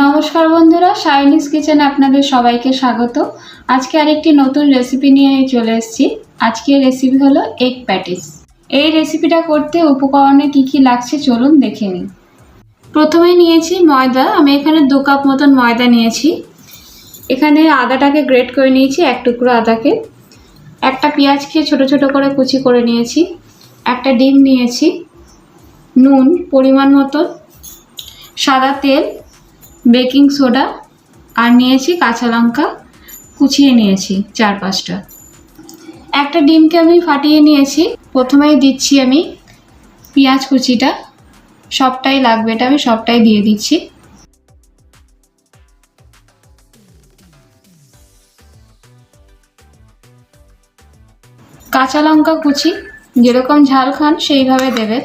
নমস্কার বন্ধুরা শাইনিস কিচেন আপনাদের সবাইকে স্বাগত। আজকে আরেকটি নতুন রেসিপি নিয়ে চলে এসেছি। আজকের রেসিপি হলো এগ প্যাটিস এই রেসিপিটা করতে উপকরণে কি কি লাগছে চলুন দেখে নিই। প্রথমে নিয়েছি ময়দা, আমি এখানে দু কাপ মতন ময়দা নিয়েছি। এখানে আদাটাকে গ্রেট করে নিয়েছি, এক টুকরো আদাকে। একটা পেঁয়াজকে ছোট ছোট করে কুচি করে নিয়েছি। একটা ডিম নিয়েছি, নুন, পরিমাণ মতন, সাদা তেল বেকিং সোডা আর নিয়েছি কাঁচা লঙ্কা। কুচিয়ে নিয়েছি চার পাঁচটা। একটা ডিমকে আমি ফাটিয়ে নিয়েছি। প্রথমেই দিচ্ছি আমি পেঁয়াজ কুচিটা। সবটাই লাগবে, এটা আমি সবটাই দিয়ে দিচ্ছি। কাঁচা লঙ্কা কুচি, যেরকম ঝাল খান সেইভাবে দেবে।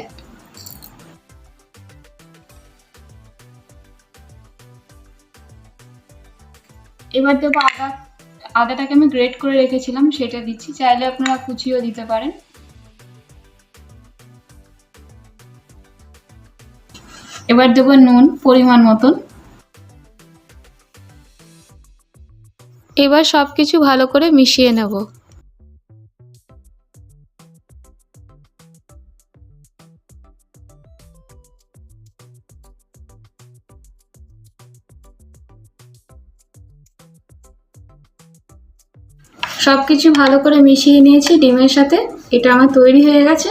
এবার দেবো আদা, আদাটাকে আমি গ্রেট করে রেখেছিলাম, সেটা দিচ্ছি। চাইলে আপনারা কুচিও দিতে পারেন। এবার দেবো নুন, পরিমাণ মতন। এবার সব কিছু ভালো করে মিশিয়ে নেব। সব কিছু ভালো করে মিশিয়ে নিয়েছি ডিমের সাথে। এটা আমার তৈরি হয়ে গেছে।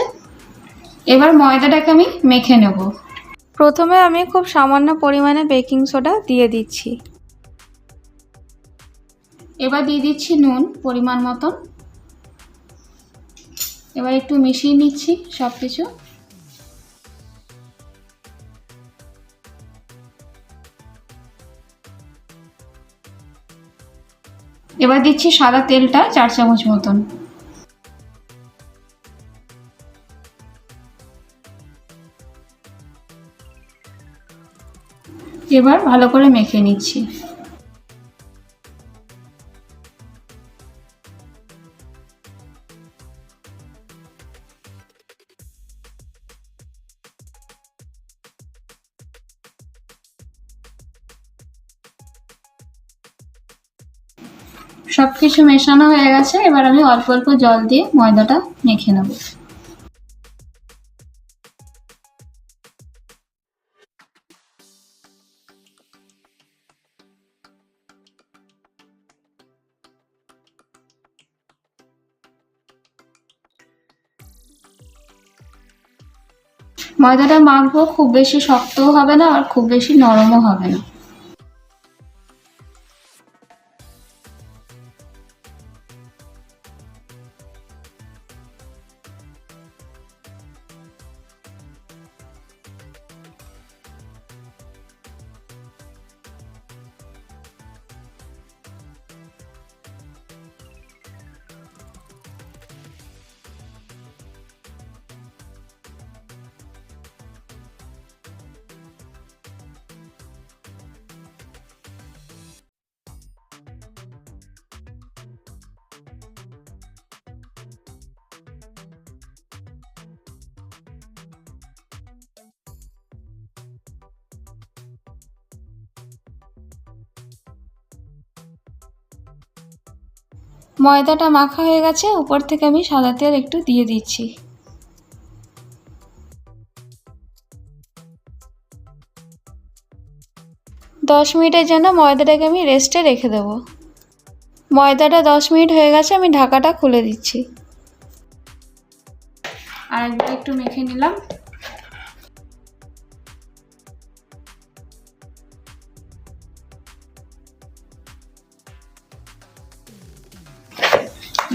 এবার ময়দাটাকে আমি মেখে নেব। প্রথমে আমি খুব সামান্য পরিমাণে বেকিং সোডা দিয়ে দিচ্ছি। এবার দিয়ে দিচ্ছি নুন পরিমাণ মতন। এবার একটু মিশিয়ে নিচ্ছি সব কিছু এবার দিচ্ছি সাদা তেলটা চার চামচ মতন। এবার ভালো করে মেখে নিচ্ছি। সব কিছু মেশানো হয়ে গেছে, এবার আমি অল্প অল্প জল দিয়ে ময়দাটা মেখে নেব। ময়দাটা মাখবো, খুব বেশি শক্তও হবে না, আর খুব বেশি নরমও হবে না। ময়দাটা মাখা হয়ে গেছে, উপর থেকে আমি সাদা তেল একটু দিয়ে দিচ্ছি। দশ মিনিটের জন্য ময়দাটাকে আমি রেস্টে রেখে দেব। ময়দাটা দশ মিনিট হয়ে গেছে, আমি ঢাকাটা খুলে দিচ্ছি। আর একটু মেখে নিলাম।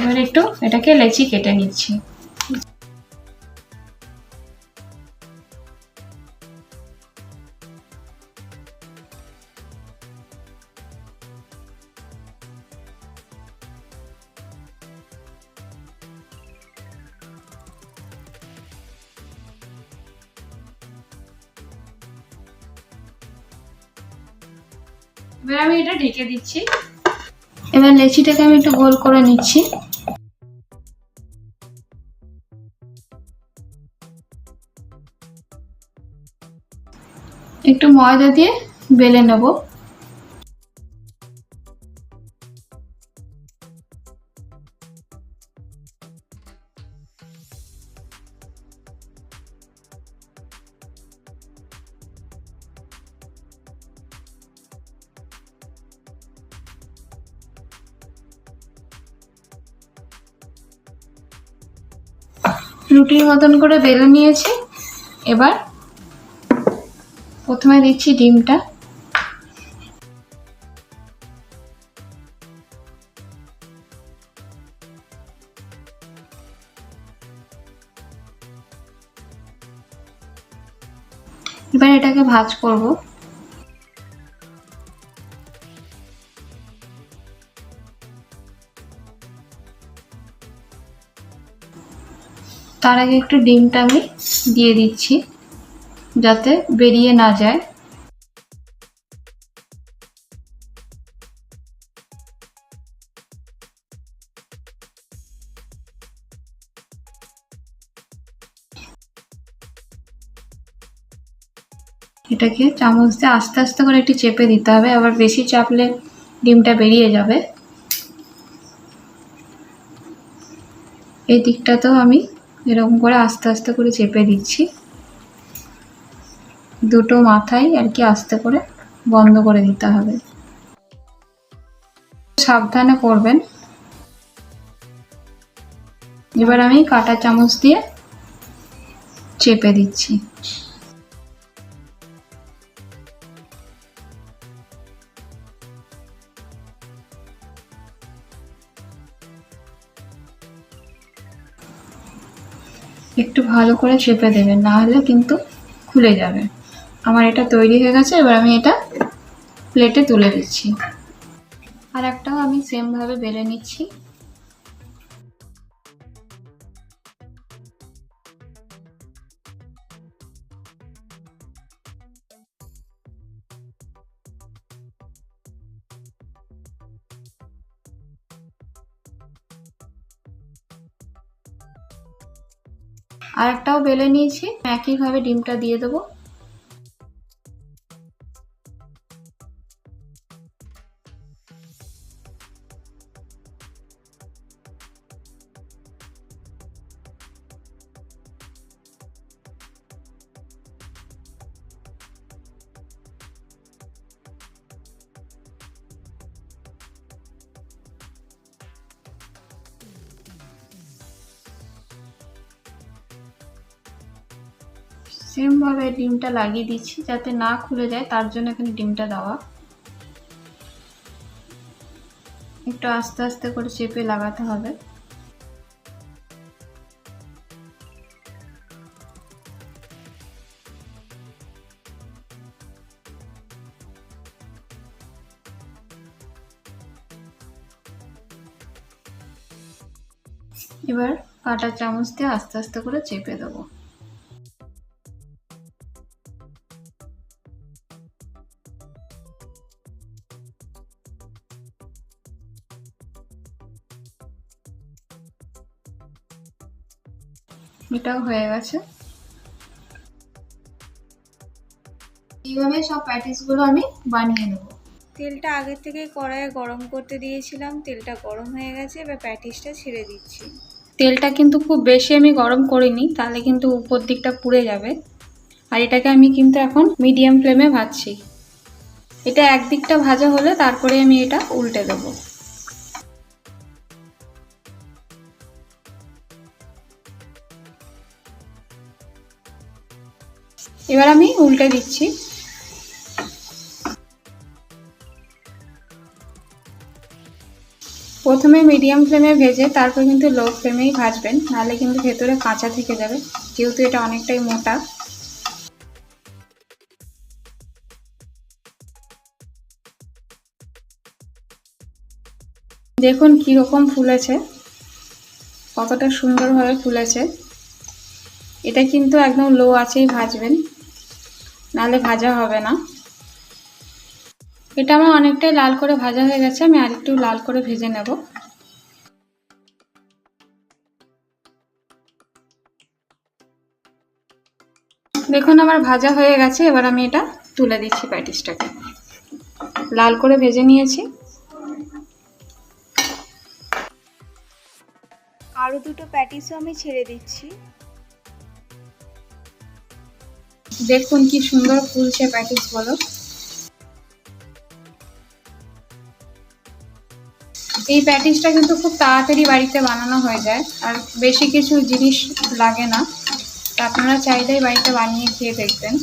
এবার একটু এটাকে লেচি কেটে নিচ্ছি। এবার আমি এটা ঢেকে দিচ্ছি। এবার লেচিটাকে আমি একটু গোল করে নিচ্ছি। একটু ময়দা দিয়ে বেলে নেব। রুটির মতন করে বেলে নিয়েছি। এবার প্রথমে দিচ্ছি ডিমটা। এবার এটাকে ভাজ করব। তার আগে একটু ডিমটা আমি দিয়ে দিচ্ছি। যাতে বেরিয়ে না যায়। এটাকে চামচ দিয়ে আস্তে আস্তে করে একটু চেপে দিতে হবে। আবার বেশি চাপলে ডিমটা বেরিয়ে যাবে। এই দিকটাতেও আমি এরকম করে আস্তে আস্তে করে চেপে দিচ্ছি। দুটো মাথায় আর কি আস্তে করে বন্ধ করে দিতে হবে। সাবধানে করবেন। এবার আমি কাটা চামচ দিয়ে চেপে দিচ্ছি। একটু ভালো করে চেপে দেবেন, না হলে কিন্তু খুলে যাবে। আমার এটা তৈরি হয়ে গেছে, এবার আমি এটা প্লেটে তুলে দিচ্ছি। আর একটাও আমি সেমভাবে বেলে নিচ্ছি। আর একটাও বেলে নিয়েছি, একইভাবে ডিমটা দিয়ে দেবো। সেমভাবে ডিমটা লাগিয়ে দিচ্ছি যাতে না খুলে যায়, তার জন্য এখানে ডিমটা দেওয়া। একটু আস্তে আস্তে করে চেপে লাগাতে হবে। এবার কাটা চামচ দিয়ে আস্তে আস্তে করে চেপে দেবো। এটাও হয়ে গেছে। এইভাবে সব প্যাটিসগুলো আমি বানিয়ে নেব। তেলটা আগের থেকে কড়াইয়ে গরম করতে দিয়েছিলাম তেলটা গরম হয়ে গেছে এবার প্যাটিসটা ছেড়ে দিচ্ছি। তেলটা কিন্তু খুব বেশি আমি গরম করিনি তাহলে কিন্তু উপর দিকটা পুড়ে যাবে। আর এটাকে আমি কিন্তু এখন মিডিয়াম ফ্লেমে ভাজছি। এটা একদিকটা ভাজা হলে তারপরে আমি এটা উল্টে দেবো। এবার আমি উল্টে দিচ্ছি। প্রথমে মিডিয়াম ফ্লেমে ভেজে তারপর কিন্তু লো ফ্লেমেই ভাজবেন, নাহলে কিন্তু ভেতরে কাঁচা থেকে যাবে, যেহেতু এটা অনেকটাই মোটা। দেখুন কীরকম ফুলেছে, কতটা সুন্দরভাবে ফুলেছে। এটা কিন্তু একদম লো আছেই ভাজবেন। নাহলে ভাজা হবে না। এটা আমার অনেকটাই লাল করে ভাজা হয়ে গেছে, আমি আরেকটু লাল করে ভেজে নেব। দেখুন আমার ভাজা হয়ে গেছে, এবার আমি এটা তুলে দিচ্ছি প্যাটিসটাকে। লাল করে ভেজে নিয়েছি। আরও দুটো প্যাটিসও আমি ছেড়ে দিচ্ছি। দেখুন কি সুন্দর ফুলছে প্যাটিসগুলো এই প্যাটিসটা কিন্তু খুব তাড়াতাড়ি বাড়িতে বানানো হয়ে যায়, আর বেশি কিছু জিনিস লাগে না। আপনারা চাইলেই বাড়িতে বানিয়ে খেয়ে দেখবেন।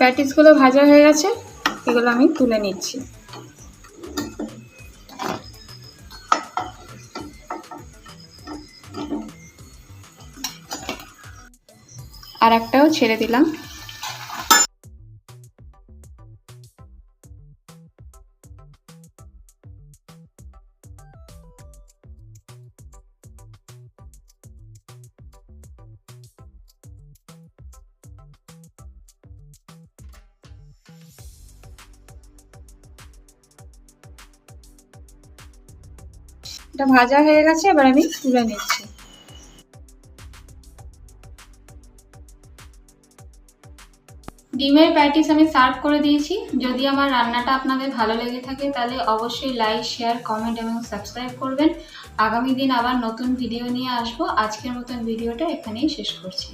প্যাটিসগুলো ভাজা হয়ে গেছে, এগুলো আমি তুলে নিচ্ছি। আর একটাও ছেড়ে দিলাম। এটা ভাজা হয়ে গেছে এবার আমি তুলে নিচ্ছি। ডিমের প্যাটিস আমি সার্ভ করে দিয়েছি। যদি আমার রান্নাটা আপনাদের ভালো লেগে থাকে, তাহলে অবশ্যই লাইক শেয়ার কমেন্ট এবং সাবস্ক্রাইব করবেন। আগামী দিন আবার নতুন ভিডিও নিয়ে আসব। আজকের মতন ভিডিওটা এখানেই শেষ করছি।